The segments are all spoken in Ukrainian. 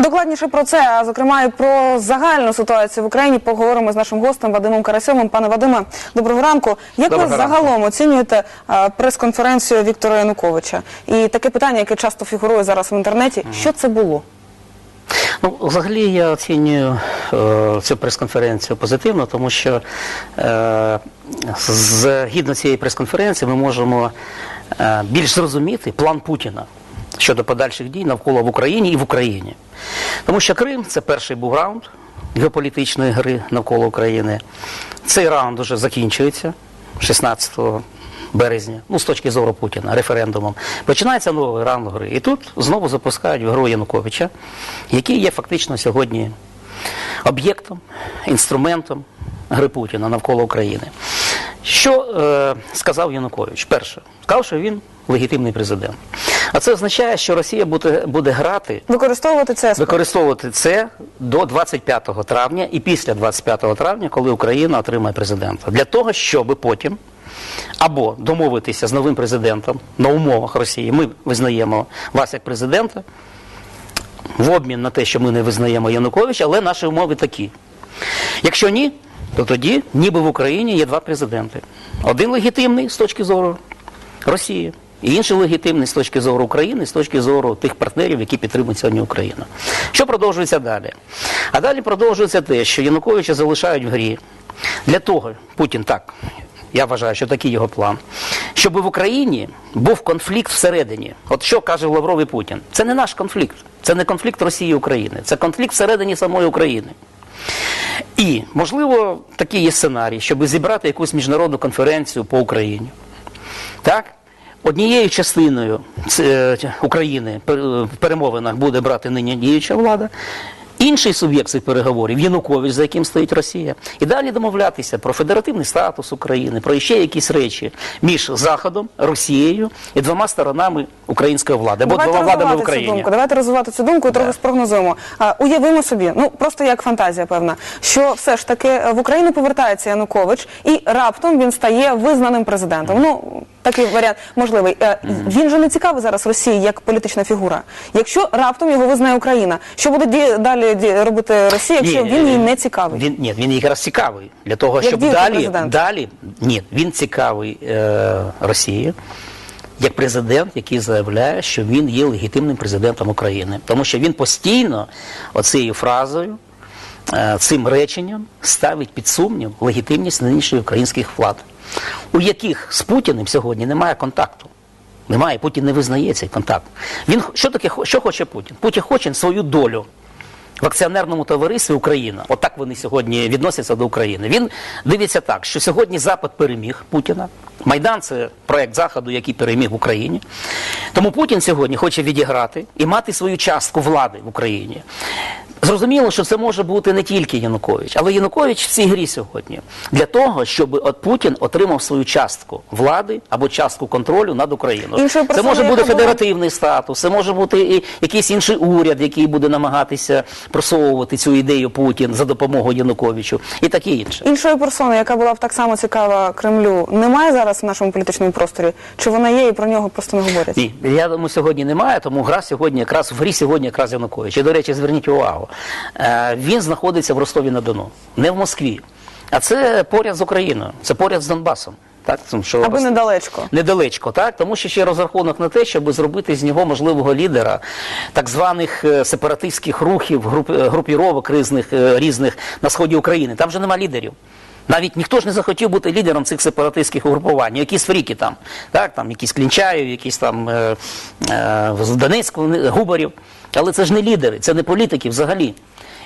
Докладніше про це, а зокрема і про загальну ситуацію в Україні, поговоримо з нашим гостем Вадимом Карасьовим. Пане Вадиме, доброго ранку. Як Доброго ви ранку. загалом оцінюєте прес-конференцію Віктора Януковича? І таке питання, яке часто фігурує зараз в інтернеті: що це було? Ну, взагалі я оцінюю е, цю прес-конференцію позитивно, тому що е, згідно цієї прес-конференції ми можемо е, більш зрозуміти план Путіна щодо подальших дій навколо в Україні і в Україні. Тому що Крим це перший був раунд геополітичної гри навколо України. Цей раунд уже закінчується 16 березня, ну з точки зору Путіна, референдумом. Починається новий раунд гри. І тут знову запускають в гру Януковича, який є фактично сьогодні об'єктом, інструментом гри Путіна навколо України. Що е, сказав Янукович? Перше, сказав, що він легітимний президент. А це означає, що Росія буде, буде грати Використовувати це використовувати це до 25 травня і після 25 травня, коли Україна отримає президента, для того, щоб потім або домовитися з новим президентом на умовах Росії. Ми визнаємо вас як президента в обмін на те, що ми не визнаємо Януковича, але наші умови такі. Якщо ні, то тоді ніби в Україні є два президенти. Один легітимний з точки зору Росії, і інший легітимний з точки зору України, з точки зору тих партнерів, які підтримують сьогодні Україну. Що продовжується далі? А далі продовжується те, що Януковича залишають в грі для того, Путін так. Я вважаю, що такий його план. Щоб в Україні був конфлікт всередині. От що каже Лавров і Путін? Це не наш конфлікт, це не конфлікт Росії і України, це конфлікт всередині самої України. І, можливо, такий є сценарій, щоб зібрати якусь міжнародну конференцію по Україні. Так? Однією частиною е, України пер- в перемовинах буде брати нині діюча влада. Інший суб'єкт цих переговорів Янукович, за яким стоїть Росія, і далі домовлятися про федеративний статус України, про ще якісь речі між Заходом, Росією і двома сторонами української влади, або двома владами в цю Україні. думку. Давайте розвивати цю думку і трохи спрогнозуємо. А, уявимо собі, ну просто як фантазія певна, що все ж таки е, в Україну повертається Янукович, і раптом він стає визнаним президентом. Ну такий варіант можливий. Е, Він же не цікавий зараз Росії як політична фігура. Якщо раптом його визнає Україна, що буде ді- далі ді- робити Росія, якщо він їй не цікавий? Він, ні, він якраз цікавий. Для того, Як щоб далі, президент. далі, ні, він цікавий е, Росії як президент, який заявляє, що він є легітимним президентом України. Тому що він постійно оцією фразою, е, цим реченням ставить під сумнів легітимність нинішніх українських влад, у яких з Путіним сьогодні немає контакту. Немає, Путін не визнає цей контакт. Він що таке що хоче Путін? Путін хоче свою долю в акціонерному товаристві Україна. Отак вони сьогодні відносяться до України. Він дивиться так, що сьогодні Запад переміг Путіна. Майдан це проект Заходу, який переміг в Україні. Тому Путін сьогодні хоче відіграти і мати свою частку влади в Україні. Зрозуміло, що це може бути не тільки Янукович, але Янукович в цій грі сьогодні для того, щоб от Путін отримав свою частку влади або частку контролю над Україною. Іншою Це може бути федеративний статус, це може бути і якийсь інший уряд, який буде намагатися просовувати цю ідею Путін за допомогою Януковичу і таке інше. Іншої персони, яка була б так само цікава Кремлю, немає зараз в нашому політичному просторі? Чи вона є і про нього просто не говорять? Ні, я думаю, сьогодні немає, тому гра сьогодні якраз в грі сьогодні якраз Янукович. І, до речі, зверніть увагу. Е, він знаходиться в Ростові на Дону, не в Москві. А це поряд з Україною, це поряд з Донбасом. Так, тому що Аби недалечко. Недалечко, так? Тому що ще розрахунок на те, щоб зробити з нього можливого лідера так званих е, сепаратистських рухів, груп, е, групіровок різних, різних на сході України. Там вже нема лідерів. Навіть ніхто ж не захотів бути лідером цих сепаратистських угрупувань. Якісь фріки там, так, там якісь Клінчаєв, якісь там е, е, з Губарів. Але це ж не лідери, це не політики взагалі.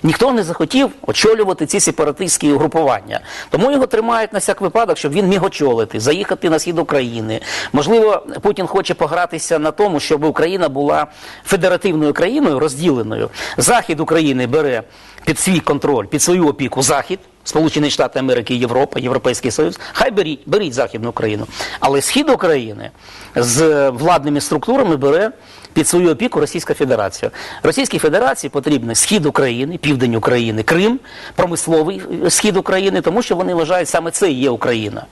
Ніхто не захотів очолювати ці сепаратистські угрупування. Тому його тримають на всяк випадок, щоб він міг очолити, заїхати на схід України. Можливо, Путін хоче погратися на тому, щоб Україна була федеративною країною, розділеною. Захід України бере під свій контроль, під свою опіку Захід. Сполучені Штати Америки, Європа, Європейський Союз, хай беріть, беріть Західну Україну. Але схід України з владними структурами бере під свою опіку Російська Федерація. Російській Федерації потрібен схід України, південь України, Крим, промисловий е, схід України, тому що вони вважають саме це і є Україна.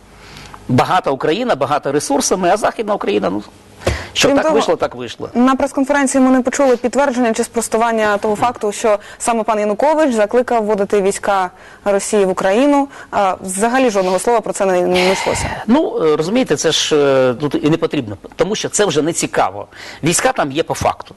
Багата Україна, багата ресурсами, а Західна Україна, ну Що Крім так того- вийшло, так вийшло. На прес-конференції ми не почули підтвердження чи спростування того факту, що саме пан Янукович закликав вводити війська Росії в Україну. А, взагалі жодного слова про це не, не йшлося. Ну е, розумієте, це ж е, тут і не потрібно, тому що це вже не цікаво. Війська там є по факту.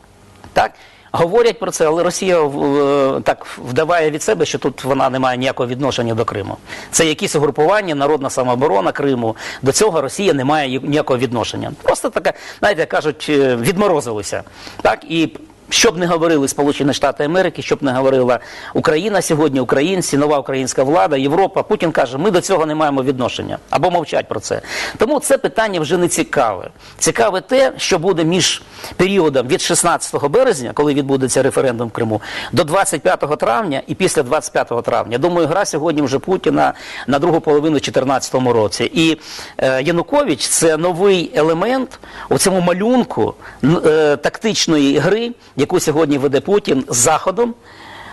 Так? Говорять про це, але Росія е, так вдаває від себе, що тут вона не має ніякого відношення до Криму. Це якісь угрупування, народна самооборона Криму. До цього Росія не має ніякого відношення. Просто така, знаєте, кажуть, е, відморозилися. Так? І що б не говорили Сполучені Штати Америки, що б не говорила Україна сьогодні, українці, нова українська влада, Європа, Путін каже, ми до цього не маємо відношення або мовчать про це. Тому це питання вже не цікаве. Цікаве те, що буде між періодом від 16 березня, коли відбудеться референдум в Криму, до 25 травня і після 25 травня. Думаю, гра сьогодні вже Путіна на другу половину 2014 році. І е, Янукович це новий елемент у цьому малюнку е, тактичної гри, яку сьогодні веде Путін з Заходом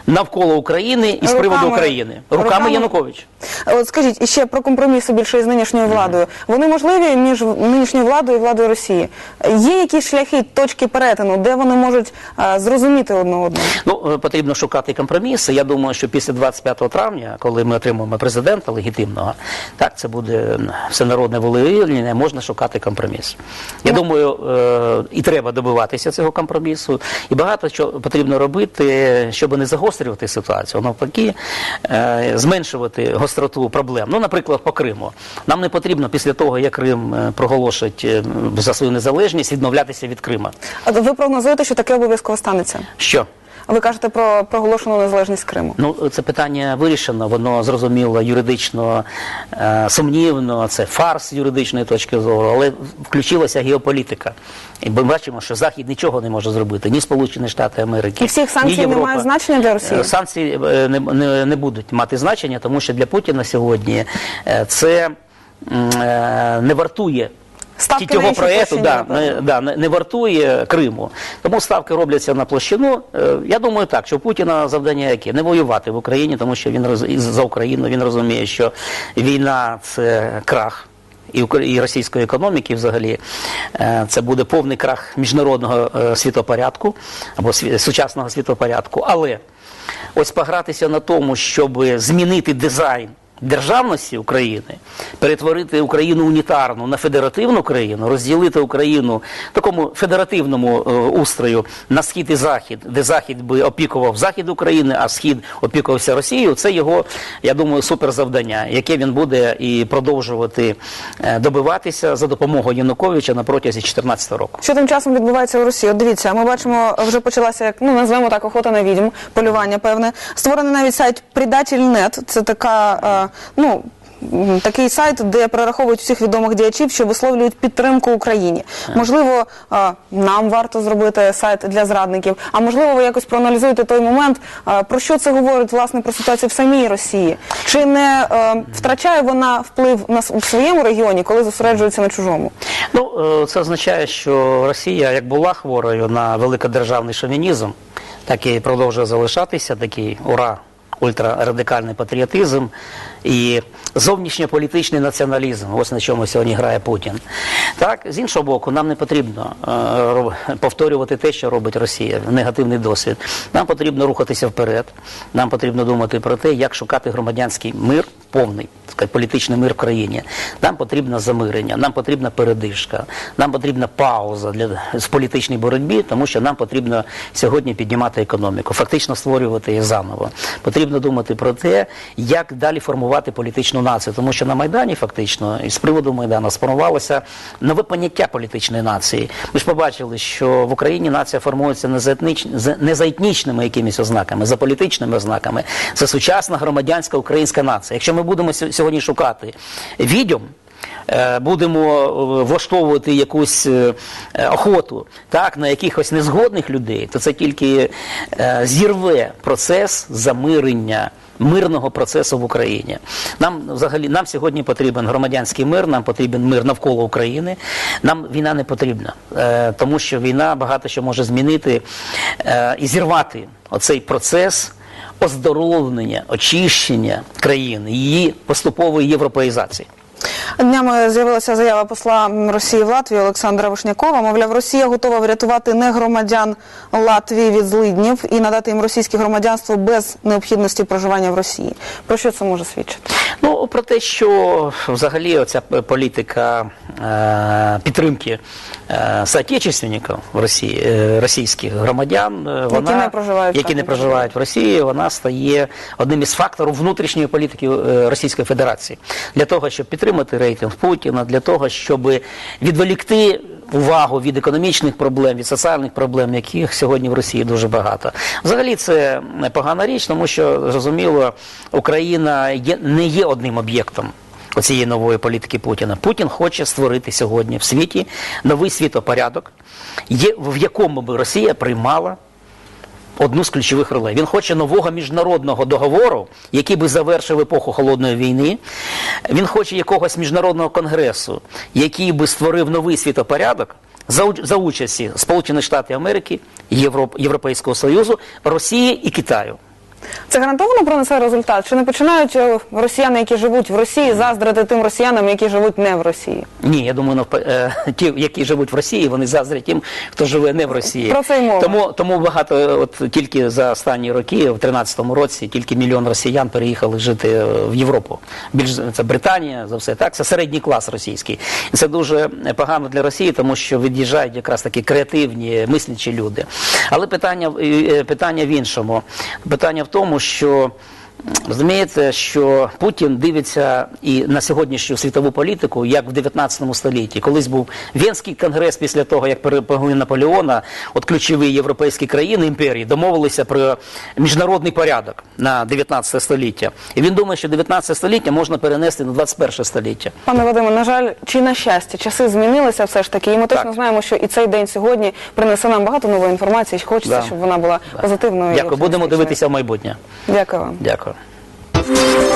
навколо України і з приводу України. Руками, руками- Януковича. От скажіть, ще про компроміси більше із нинішньою владою. Вони можливі між нинішньою владою і владою Росії. Є якісь шляхи, точки перетину, де вони можуть а, зрозуміти одне одного? Ну, е, потрібно шукати компроміси. Я думаю, що після 25 травня, коли ми отримаємо президента легітимного, так це буде м, всенародне волевиявлення, можна шукати компроміс. Я думаю, е, і треба добиватися цього компромісу. І багато що потрібно робити, щоб не загострювати ситуацію, навпаки, е, зменшувати гостроту проблем. Ну, наприклад, по Криму. Нам не потрібно після того, як Крим е, проголошить е, за свою незалежність, відмовлятися від Крима. А Ви прогнозуєте, що таке обов'язково станеться? Що? Ви кажете про проголошену незалежність Криму. Ну, це питання вирішено, воно зрозуміло юридично е, сумнівно, це фарс з юридичної точки зору, але включилася геополітика. І ми бачимо, що Захід нічого не може зробити, ні Сполучені Штати Америки. І всіх санкцій ні Європа. немає значення для Росії? Е, Санкції е, не, не, не будуть мати значення, тому що для Путіна сьогодні е, це не вартує Ставки ті- цього інші проєкту да, не, да, не, не вартує Криму. Тому ставки робляться на площину. Е, Я думаю так, що Путіна завдання яке? Не воювати в Україні, тому що він роз- за Україну він розуміє, що війна це крах. І, і російської економіки взагалі Е, це буде повний крах міжнародного е, світопорядку або сучасного світопорядку. Але ось погратися на тому, щоб змінити дизайн державності України, перетворити Україну унітарну на федеративну країну, розділити Україну такому федеративному е, устрою на схід і захід, де захід би опікував захід України, а схід опікувався Росією. Це його, я думаю, суперзавдання, яке він буде і продовжувати е, добиватися за допомогою Януковича на протязі 2014 року. Що тим часом відбувається у Росії? От дивіться, ми бачимо, вже почалася як ну назвемо так охота на відьм, полювання певне. Створений навіть сайт Предатель.нет. Це така е, ну. Такий сайт, де перераховують всіх відомих діячів, що висловлюють підтримку Україні. Можливо, нам варто зробити сайт для зрадників. А можливо, ви якось проаналізуєте той момент, про що це говорить власне про ситуацію в самій Росії? Чи не е, втрачає вона вплив на в своєму регіоні, коли зосереджується на чужому? Ну, е, це означає, що Росія, як була хворою на великодержавний шовінізм, так і продовжує залишатися такий ура, ультрарадикальний патріотизм і зовнішньополітичний націоналізм. Ось на чому сьогодні грає Путін. Так, з іншого боку, нам не потрібно е, повторювати те, що робить Росія, негативний досвід. Нам потрібно рухатися вперед. Нам потрібно думати про те, як шукати громадянський мир, повний політичний мир в країні. Нам потрібно замирення, нам потрібна передишка, нам потрібна пауза для в політичній боротьбі, тому що нам потрібно сьогодні піднімати економіку, фактично створювати її заново. Потрібно думати про те, як далі формувати політичну націю, тому що на майдані фактично і з приводу майдану сформувалося нове поняття політичної нації. Ми ж побачили, що в Україні нація формується не за, етнич... не за етнічними якимись ознаками, за політичними ознаками. Це сучасна громадянська українська нація. Якщо ми будемо сьогодні шукати відьом, е, будемо е, влаштовувати якусь е, охоту так, на якихось незгодних людей, то це тільки зірве процес замирення. Мирного процесу в Україні нам взагалі нам сьогодні потрібен громадянський мир, нам потрібен мир навколо України. Нам війна не потрібна, е, тому що війна багато що може змінити е, і зірвати оцей процес оздоровлення, очищення країни, її поступової європеїзації. Днями з'явилася заява посла Росії в Латвії Олександра Вишнякова. Мовляв, Росія готова врятувати не громадян Латвії від злиднів і надати їм російське громадянство без необхідності проживання в Росії. Про що це може свідчити? Ну про те, що взагалі оця політика е, підтримки е, соотечественників в Росії, е, російських громадян, е, вона не проживають які не не проживають в Росії, вона стає одним із факторів внутрішньої політики е, Російської Федерації. Для того, щоб підтримати рейтинг Путіна, для того, щоб відволікти увагу від економічних проблем, від соціальних проблем, яких сьогодні в Росії дуже багато. Взагалі це погана річ, тому що зрозуміло, Україна є, не є одним об'єктом. Оцієї нової політики Путіна. Путін хоче створити сьогодні в світі новий світопорядок, в якому би Росія приймала одну з ключових ролей. Він хоче нового міжнародного договору, який би завершив епоху холодної війни. Він хоче якогось міжнародного конгресу, який би створив новий світопорядок за, участі Сполучених Штатів Америки, Європ, Європейського Союзу, Росії і Китаю. Це гарантовано принесе результат? Чи не починають е, росіяни, які живуть в Росії, заздрити тим росіянам, які живуть не в Росії? Ні, я думаю, е, ті, які живуть в Росії, вони заздрять тим, хто живе не в Росії. Про це й мова. Тому, тому багато, от тільки за останні роки, в 13-му році, тільки мільйон росіян переїхали жити е, в Європу. Більш це Британія, за все так. Це середній клас російський. Це дуже погано для Росії, тому що від'їжджають якраз такі креативні, мислячі люди. Але питання, питання в іншому. Питання в тому, що. Розумієте, що Путін дивиться і на сьогоднішню світову політику, як в 19 столітті. Колись був Венський конгрес після того, як перемогли Наполеона, от ключові європейські країни імперії домовилися про міжнародний порядок на 19 століття. І він думає, що 19 століття можна перенести на 21 століття. Пане Вадиме, на жаль, чи на щастя, часи змінилися все ж таки, і ми точно Так. знаємо, що і цей день сьогодні принесе нам багато нової інформації. Хочеться, Да. щоб вона була позитивною. і Дякую. Будемо дивитися в майбутнє. Дякую вам. Дякую. Thank you.